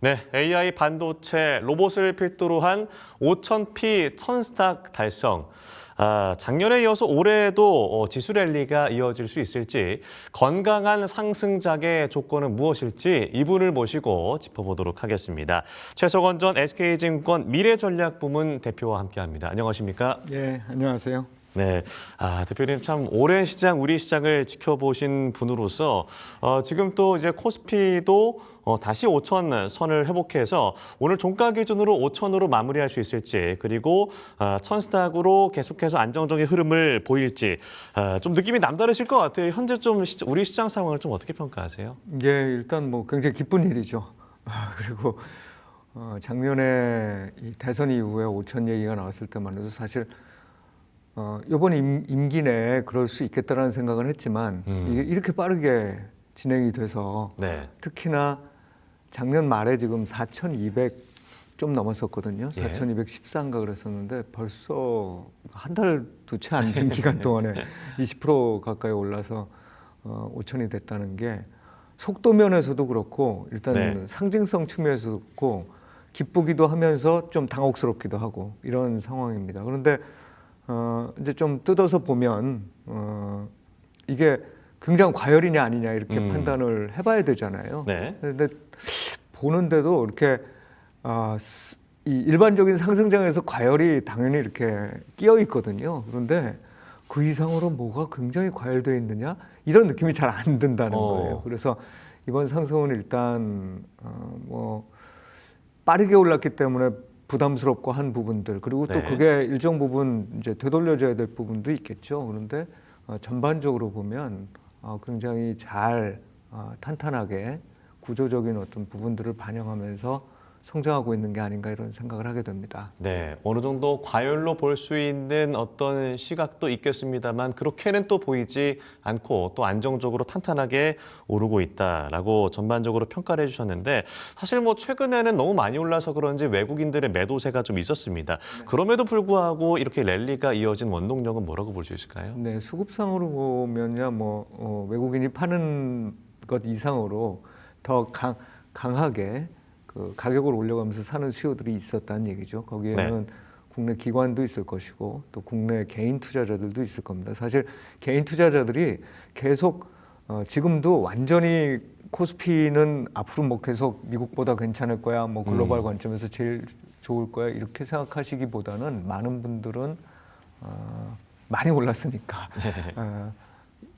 네, AI 반도체 로봇을 필두로 한 5,000P 1000스탁 달성. 아, 작년에 이어서 올해도 어, 지수 랠리가 이어질 수 있을지 건강한 상승작의 조건은 무엇일지 이분을 모시고 짚어보도록 하겠습니다. 최석원 전 SK증권 미래전략부문 대표와 함께합니다. 안녕하십니까? 예, 안녕하세요. 네, 아 대표님 참 오랜 시장 우리 시장을 지켜보신 분으로서 어, 지금 또 이제 코스피도 어, 다시 5천 선을 회복해서 오늘 종가 기준으로 5천으로 마무리할 수 있을지 그리고 어, 천스탁으로 계속해서 안정적인 흐름을 보일지 어, 좀 느낌이 남다르실 것 같아요. 현재 좀 시, 우리 시장 상황을 좀 어떻게 평가하세요? 이게 일단 뭐 굉장히 기쁜 일이죠. 아, 그리고 어, 작년에 이 대선 이후에 5천 얘기가 나왔을 때만 해도 사실 어, 이번 임, 임기 내에 그럴 수 있겠다라는 생각은 했지만 음. 이게 이렇게 빠르게 진행이 돼서 네, 특히나 작년 말에 지금 4,200 좀 넘었었거든요. 예. 4,214인가 그랬었는데 벌써 한 달도 채안 된 기간 동안에 20% 가까이 올라서 어, 5천이 됐다는 게 속도 면에서도 그렇고 일단 네. 상징성 측면에서도 그렇고 기쁘기도 하면서 좀 당혹스럽기도 하고 이런 상황입니다. 그런데 어, 이제 좀 뜯어서 보면 어, 이게 굉장히 과열이냐 아니냐 이렇게 음. 판단을 해봐야 되잖아요. 네. 근데 보는데도 이렇게 아, 스- 이 일반적인 상승장에서 과열이 당연히 이렇게 끼어 있거든요. 그런데 그 이상으로 뭐가 굉장히 과열되어 있느냐 이런 느낌이 잘 안 든다는 어. 거예요. 그래서 이번 상승은 일단 어, 뭐 빠르게 올랐기 때문에 부담스럽고 한 부분들 그리고 또 네. 그게 일정 부분 이제 되돌려줘야 될 부분도 있겠죠. 그런데 어, 전반적으로 보면 어, 굉장히 잘 어, 탄탄하게 구조적인 어떤 부분들을 반영하면서 성장하고 있는 게 아닌가 이런 생각을 하게 됩니다. 네, 어느 정도 과열로 볼 수 있는 어떤 시각도 있겠습니다만 그렇게는 또 보이지 않고 또 안정적으로 탄탄하게 오르고 있다라고 전반적으로 평가를 해주셨는데 사실 뭐 최근에는 너무 많이 올라서 그런지 외국인들의 매도세가 좀 있었습니다. 그럼에도 불구하고 이렇게 랠리가 이어진 원동력은 뭐라고 볼 수 있을까요? 네, 수급상으로 보면야 뭐 어, 외국인이 파는 것 이상으로 더 강, 강하게 그 가격을 올려가면서 사는 수요들이 있었다는 얘기죠. 거기에는 국내 기관도 있을 것이고 또 국내 개인 투자자들도 있을 겁니다. 사실 개인 투자자들이 계속 어, 지금도 완전히 코스피는 앞으로 뭐 계속 미국보다 괜찮을 거야, 뭐 글로벌 관점에서 제일 좋을 거야 이렇게 생각하시기보다는 많은 분들은 어, 많이 올랐으니까 어,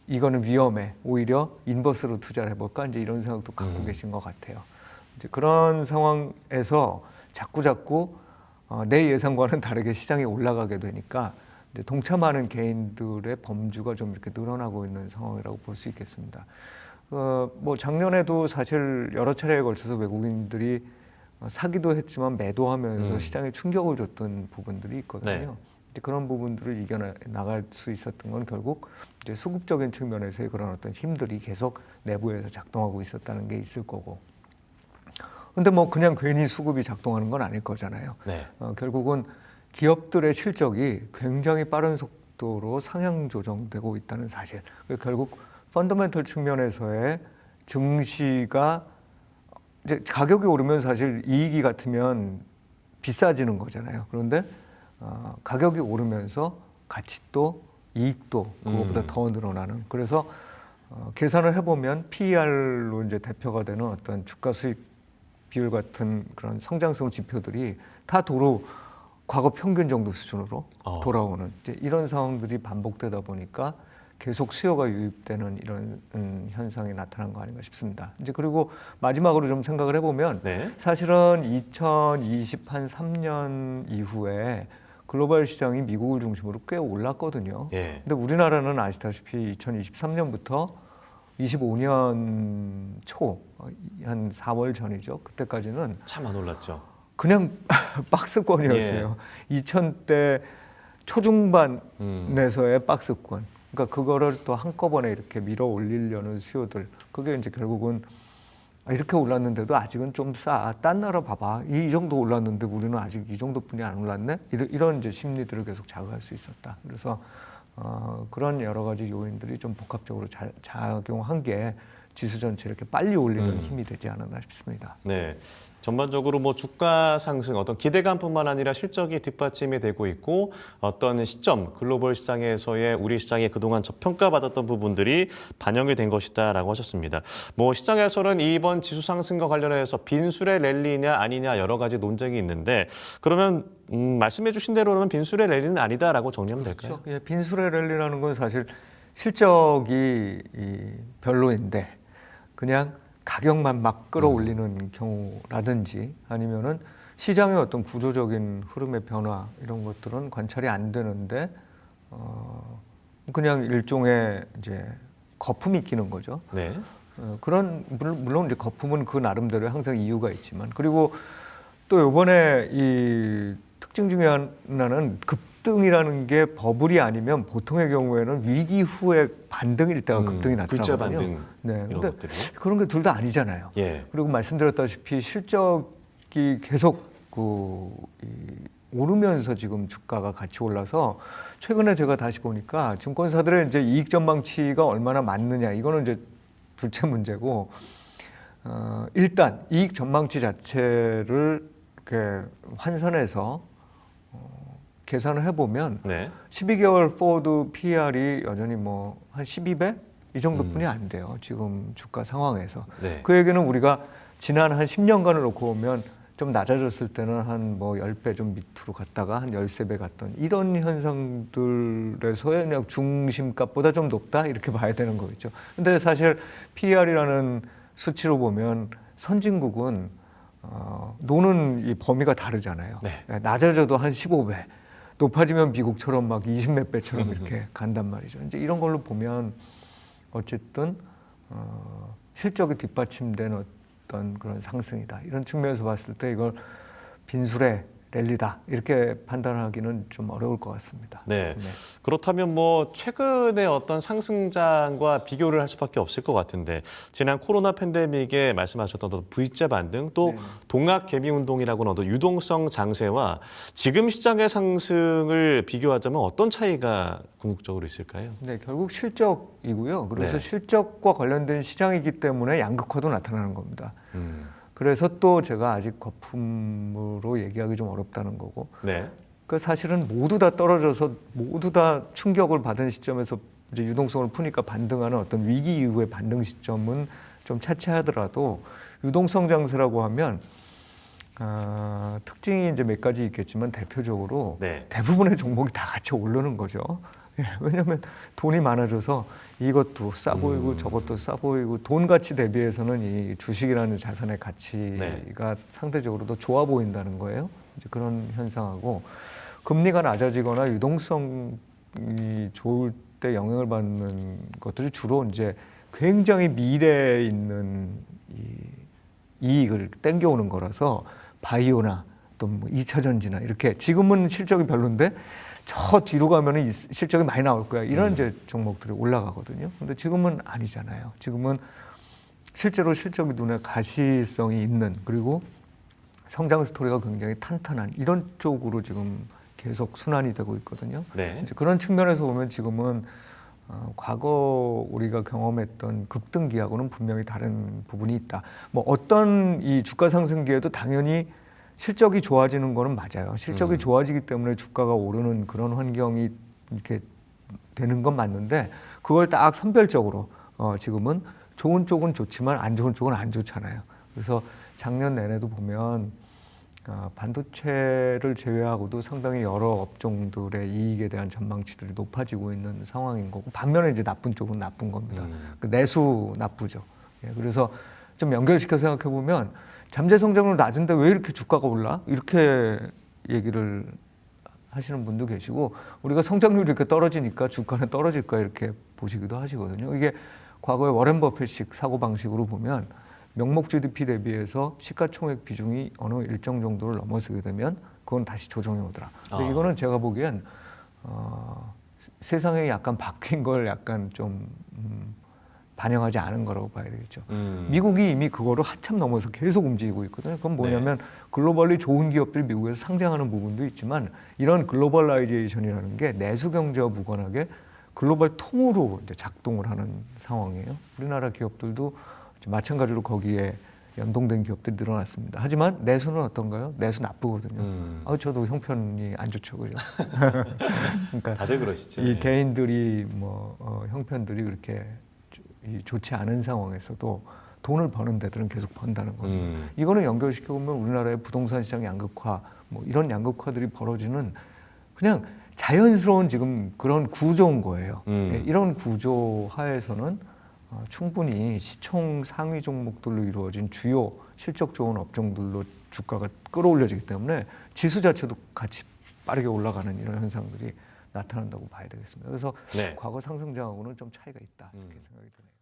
이거는 위험해 오히려 인버스로 투자를 해볼까 이제 이런 생각도 갖고 계신 것 같아요. 이제 그런 상황에서 자꾸 자꾸 어, 내 예상과는 다르게 시장이 올라가게 되니까 이제 동참하는 개인들의 범주가 좀 이렇게 늘어나고 있는 상황이라고 볼 수 있겠습니다. 어, 뭐 작년에도 사실 여러 차례에 걸쳐서 외국인들이 어, 사기도 했지만 매도하면서 음. 시장에 충격을 줬던 부분들이 있거든요. 네. 그런 부분들을 이겨 나갈 수 있었던 건 결국 이제 수급적인 측면에서의 그런 어떤 힘들이 계속 내부에서 작동하고 있었다는 게 있을 거고. 근데 뭐 그냥 괜히 수급이 작동하는 건 아닐 거잖아요. 네. 어, 결국은 기업들의 실적이 굉장히 빠른 속도로 상향 조정되고 있다는 사실. 결국 펀더멘털 측면에서의 증시가 이제 가격이 오르면 사실 이익이 같으면 비싸지는 거잖아요. 그런데 어, 가격이 오르면서 가치도 이익도 그거보다 음. 더 늘어나는. 그래서 어, 계산을 해보면 PER로 이제 대표가 되는 어떤 주가 수익 비율 같은 그런 성장성 지표들이 다 도로 과거 평균 정도 수준으로 어. 돌아오는 이제 이런 상황들이 반복되다 보니까 계속 수요가 유입되는 이런 음, 현상이 나타난 거 아닌가 싶습니다. 이제 그리고 마지막으로 좀 생각을 해보면 네. 사실은 2023년 이후에 글로벌 시장이 미국을 중심으로 꽤 올랐거든요. 예. 근데 우리나라는 아시다시피 2023년부터 25년 초 한 4월 전이죠. 그때까지는 참 안 올랐죠. 그냥 박스권이었어요. 2000대 초중반에서의 박스권. 그러니까 그거를 또 한꺼번에 이렇게 밀어 올리려는 수요들. 그게 이제 결국은 아, 이렇게 올랐는데도 아직은 좀 싸. 딴 나라 봐봐. 이, 이 정도 올랐는데 우리는 아직 이 정도뿐이 안 올랐네. 이런, 이런 이제 심리들을 계속 자극할 수 있었다. 그래서 어, 그런 여러 가지 요인들이 좀 복합적으로 자, 작용한 게 지수 전체 이렇게 빨리 올리는 음. 힘이 되지 않았나 싶습니다. 네. 전반적으로 뭐 주가 상승 어떤 기대감뿐만 아니라 실적이 뒷받침이 되고 있고 어떤 시점 글로벌 시장에서의 우리 시장이 그동안 저평가받았던 부분들이 반영이 된 것이다라고 하셨습니다. 뭐 시장에서는 이번 지수 상승과 관련해서 빈술의 랠리냐 아니냐 여러 가지 논쟁이 있는데 그러면 음, 말씀해 주신 대로는 빈술의 랠리는 아니다라고 정리하면 될까요? 그렇죠. 예, 빈술의 랠리라는 건 사실 실적이 이 별로인데 그냥 가격만 막 끌어올리는 경우라든지 아니면은 시장의 어떤 구조적인 흐름의 변화 이런 것들은 관찰이 안 되는데 어 그냥 일종의 이제 거품이 끼는 거죠. 네. 어, 그런 물론, 물론 이제 거품은 그 나름대로 항상 이유가 있지만 그리고 또 이번에 이 특징 중에 하나는 급 등이라는 게 버블이 아니면 보통의 경우에는 위기 후에 반등일 때가 음, 급등이 불자 나타나거든요. 반등 네, 이런 것들이. 그런 게 둘 다 아니잖아요. 예. 그리고 말씀드렸다시피 실적이 계속 그 이, 오르면서 지금 주가가 같이 올라서 최근에 제가 다시 보니까 증권사들의 이제 이익 전망치가 얼마나 맞느냐 이거는 이제 둘째 문제고 어, 일단 이익 전망치 자체를 이렇게 환산해서 어, 계산을 해보면 네. 12개월 포드 PR이 여전히 뭐 한 12배 이 정도뿐이 음. 안 돼요. 지금 주가 상황에서. 네. 그 얘기는 우리가 지난 한 10년간을 놓고 보면 좀 낮아졌을 때는 한 뭐 10배 좀 밑으로 갔다가 한 13배 갔던 이런 현상들에서의 그냥 중심값보다 좀 높다 이렇게 봐야 되는 거겠죠. 근데 사실 PR이라는 수치로 보면 선진국은 어, 노는 이 범위가 다르잖아요. 네. 낮아져도 한 15배, 높아지면 미국처럼 막 20몇 배처럼 이렇게 간단 말이죠. 이제 이런 걸로 보면 어쨌든 어, 실적이 뒷받침된 어떤 그런 상승이다. 이런 측면에서 봤을 때 이걸 빈술의 랠리다 이렇게 판단하기는 좀 어려울 것 같습니다. 네. 그렇다면 뭐 최근의 어떤 상승장과 비교를 할 수밖에 없을 것 같은데 지난 코로나 팬데믹에 말씀하셨던 V자 반등 또 네. 동학 개미 운동이라고는 어떤 유동성 장세와 지금 시장의 상승을 비교하자면 어떤 차이가 궁극적으로 있을까요? 네, 결국 실적이고요. 그래서 네. 실적과 관련된 시장이기 때문에 양극화도 나타나는 겁니다. 음. 그래서 또 제가 아직 거품으로 얘기하기 좀 어렵다는 거고 네. 그 사실은 모두 다 떨어져서 모두 다 충격을 받은 시점에서 이제 유동성을 푸니까 반등하는 어떤 위기 이후의 반등 시점은 좀 차치하더라도 유동성 장세라고 하면 아, 특징이 이제 몇 가지 있겠지만 대표적으로 네. 대부분의 종목이 다 같이 오르는 거죠. 예, 왜냐하면 돈이 많아져서 이것도 싸 보이고 음. 저것도 싸 보이고 돈 가치 대비해서는 이 주식이라는 자산의 가치가 네. 상대적으로 더 좋아 보인다는 거예요. 이제 그런 현상하고 금리가 낮아지거나 유동성이 좋을 때 영향을 받는 것들이 주로 이제 굉장히 미래에 있는 이 이익을 땡겨오는 거라서 바이오나 또뭐 2차 전지나 이렇게 지금은 실적이 별론데 저 뒤로 가면은 이 실적이 많이 나올 거야. 이런 이제 종목들이 올라가거든요. 근데 지금은 아니잖아요. 지금은 실제로 실적이 눈에 가시성이 있는 그리고 성장 스토리가 굉장히 탄탄한 이런 쪽으로 지금 계속 순환이 되고 있거든요. 네. 이제 그런 측면에서 보면 지금은 어, 과거 우리가 경험했던 급등기하고는 분명히 다른 부분이 있다. 뭐 어떤 이 주가 상승기에도 당연히 실적이 좋아지는 거는 맞아요. 실적이 음. 좋아지기 때문에 주가가 오르는 그런 환경이 이렇게 되는 건 맞는데 그걸 딱 선별적으로 어, 지금은 좋은 쪽은 좋지만 안 좋은 쪽은 안 좋잖아요. 그래서 작년 내내도 보면 어, 반도체를 제외하고도 상당히 여러 업종들의 이익에 대한 전망치들이 높아지고 있는 상황인 거고 반면에 이제 나쁜 쪽은 나쁜 겁니다. 음. 그 내수 나쁘죠. 예, 그래서 좀 연결시켜 생각해 보면 잠재 성장률 낮은데 왜 이렇게 주가가 올라? 이렇게 얘기를 하시는 분도 계시고 우리가 성장률이 이렇게 떨어지니까 주가는 떨어질까 이렇게 보시기도 하시거든요. 이게 과거에 워렌 버핏식 사고 방식으로 보면 명목 GDP 대비해서 시가총액 비중이 어느 일정 정도를 넘어서게 되면 그건 다시 조정해 오더라. 근데 아. 이거는 제가 보기엔 어, 세- 세상에 약간 바뀐 걸 약간 좀 음, 반영하지 않은 거라고 봐야 되겠죠. 음. 미국이 이미 그거를 한참 넘어서 계속 움직이고 있거든요. 그건 뭐냐면 글로벌리 좋은 기업들 미국에서 상장하는 부분도 있지만 이런 글로벌라이제이션이라는 게 내수 경제와 무관하게 글로벌 통으로 이제 작동을 하는 상황이에요. 우리나라 기업들도 마찬가지로 거기에 연동된 기업들이 늘어났습니다. 하지만 내수는 어떤가요? 내수 나쁘거든요. 음. 아, 저도 형편이 안 좋죠, 그죠? 그러니까 다들 그러시죠. 이 예. 개인들이 뭐 어, 형편들이 그렇게 좋지 않은 상황에서도 돈을 버는 데들은 계속 번다는 겁니다. 음. 이거는 연결시켜 보면 우리나라의 부동산 시장 양극화 뭐 이런 양극화들이 벌어지는 그냥 자연스러운 지금 그런 구조인 거예요. 음. 예, 이런 구조 하에서는 어, 충분히 시총 상위 종목들로 이루어진 주요 실적 좋은 업종들로 주가가 끌어올려지기 때문에 지수 자체도 같이 빠르게 올라가는 이런 현상들이 나타난다고 봐야 되겠습니다. 그래서 네. 과거 상승장하고는 좀 차이가 있다 음. 이렇게 생각이 드네요.